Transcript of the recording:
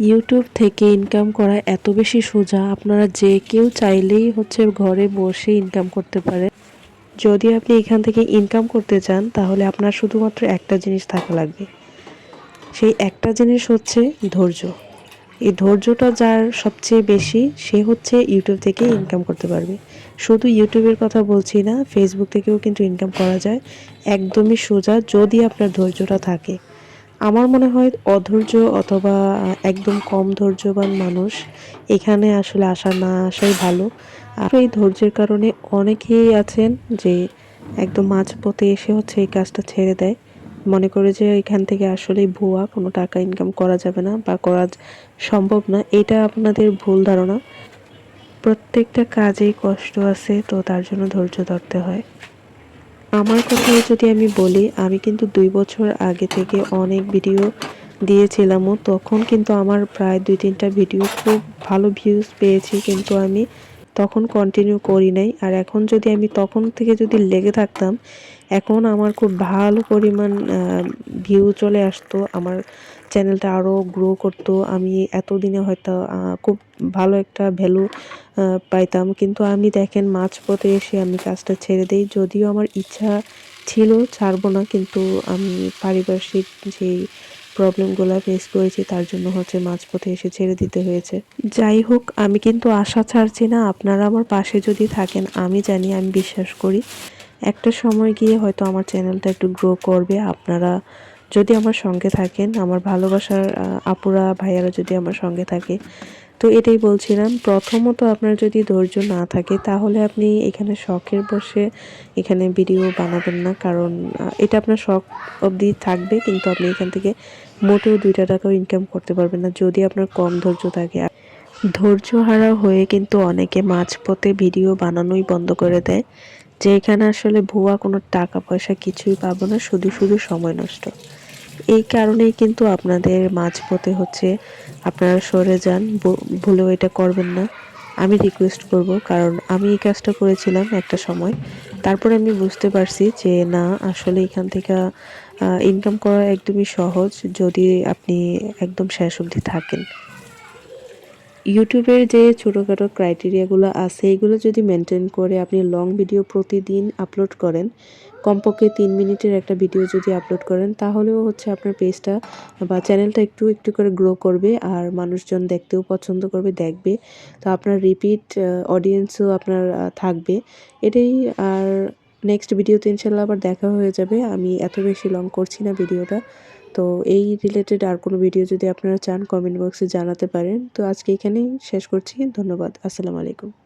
YouTube থেকে income করা এত বেশি সোজা, আপনারা যে কেউ চাইলেই হচ্ছে ঘরে বসে ইনকাম করতে পারে। যদি আপনি এখান থেকে ইনকাম করতে চান, তাহলে আপনার শুধুমাত্র একটা জিনিস থাকা লাগবে। সেই একটা জিনিস হচ্ছে ধৈর্য। এই ধৈর্যটা যার সবচেয়ে বেশি, সে হচ্ছে ইউটিউব থেকে ইনকাম করতে পারবে। শুধু ইউটিউবের কথা বলছি না ফেসবুক থেকেও কিন্তু ইনকাম করা যায়। একদমই সোজা, যদি আপনার ধৈর্যটা থাকে। আমার মনে হয় অধৈর্য অথবা একদম কম ধৈর্যবান মানুষ এখানে আসলে আসা না আসাই ভালো। আর এই ধৈর্যের কারণে অনেকেই আছেন যে একদম মাঝপথে এসে হচ্ছে এই কাজটা ছেড়ে দেয়। মনে করে যে এখান থেকে আসলেই ভুয়া, কোনো টাকা ইনকাম করা যাবে না বা করা সম্ভব না। এটা আপনাদের ভুল ধারণা। প্রত্যেকটা কাজেই কষ্ট আছে, তো তার জন্য ধৈর্য ধরতে হয়। আমার কথাই যদি আমি বলি, আমি কিন্তু দুই বছর আগে থেকে অনেক ভিডিও দিয়েছিলামও। তখন কিন্তু আমার প্রায় দুই তিনটা ভিডিও খুব ভালো ভিউজ পেয়েছি, কিন্তু আমি তখন কন্টিনিউ করি নাই। আর এখন যদি আমি তখন থেকে যদি লেগে থাকতাম এখন আমার খুব ভালো পরিমাণ ভিউ চলে আসতো। আমার চ্যানেলটা আরও গ্রো করতো। আমি এতদিনে হয়তো খুব ভালো একটা ভ্যালু পাইতাম। কিন্তু আমি দেখেন, মাঝপথে এসে আমি কাজটা ছেড়ে দিই। যদিও আমার ইচ্ছা ছিল, ছাড়বো না। কিন্তু আমি পারিপার্শ্বিক যেই প্রবলেমগুলো ফেস করেছি, তার জন্য হচ্ছে মাঝপথে এসে ছেড়ে দিতে হয়েছে। যাই হোক, আমি কিন্তু আশা ছাড়ছি না। আপনারা আমার পাশে যদি থাকেন, আমি জানি, আমি বিশ্বাস করি। একটা সময় গিয়ে হয়তো আমার চ্যানেলটা একটু গ্রো করবে। আপনারা যদি আমার সঙ্গে থাকেন, আমার ভালোবাসার আপুরা, ভাইয়ারা যদি আমার সঙ্গে থাকে, তো এটাই বলছিলাম। প্রথমত আপনার যদি ধৈর্য না থাকে, তাহলে আপনি এখানে শখের বসে এখানে ভিডিও বানাবেন না। কারণ এটা আপনার শখ অবধি থাকবে, কিন্তু আপনি এখান থেকে মোটেও দুইটা টাকাও ইনকাম করতে পারবেন না, যদি আপনার কম ধৈর্য থাকে। ধৈর্য হারা হয়ে কিন্তু অনেকে মাঝপথে ভিডিও বানানোই বন্ধ করে দেয়। যে এখানে আসলে ভুয়া কোনো টাকা পয়সা কিছুই পাবো না, শুধু শুধু সময় নষ্ট। এই কারণেই কিন্তু আপনাদের মাঝপথে হচ্ছে আপনারা সরে যান ভুলেও এটা করবেন না। আমি রিকোয়েস্ট করব, কারণ আমি এই কাজটা করেছিলাম একটা সময়। তারপরে আমি বুঝতে পারছি যে না, আসলে এখান থেকে ইনকাম করা একদমই সহজ যদি আপনি একদম শেষ অবধি থাকেন। ইউটিউবের যে ছোটোখাটো ক্রাইটেরিয়াগুলো আছে, এগুলো যদি মেনটেন করে আপনি লং ভিডিও প্রতিদিন আপলোড করেন, কমপক্ষে তিন মিনিটের একটা ভিডিও যদি আপলোড করেন, তাহলেও হচ্ছে আপনার পেজটা বা চ্যানেলটা একটু একটু করে গ্রো করবে আর মানুষজন দেখতেও পছন্দ করবে, দেখবে। তো আপনার রিপিট অডিয়েন্সও আপনার থাকবে। এটাই আর নেক্সট ভিডিওতে ইনশাল্লাহ আবার দেখা হয়ে যাবে। আমি এত বেশি লং করছি না ভিডিওটা তো এই রিলেটেড আর কোনো ভিডিও যদি আপনারা চান কমেন্ট বক্সে জানাতে পারেন। তো আজকে এখানেই শেষ করছি। ধন্যবাদ। আসসালামু আলাইকুম।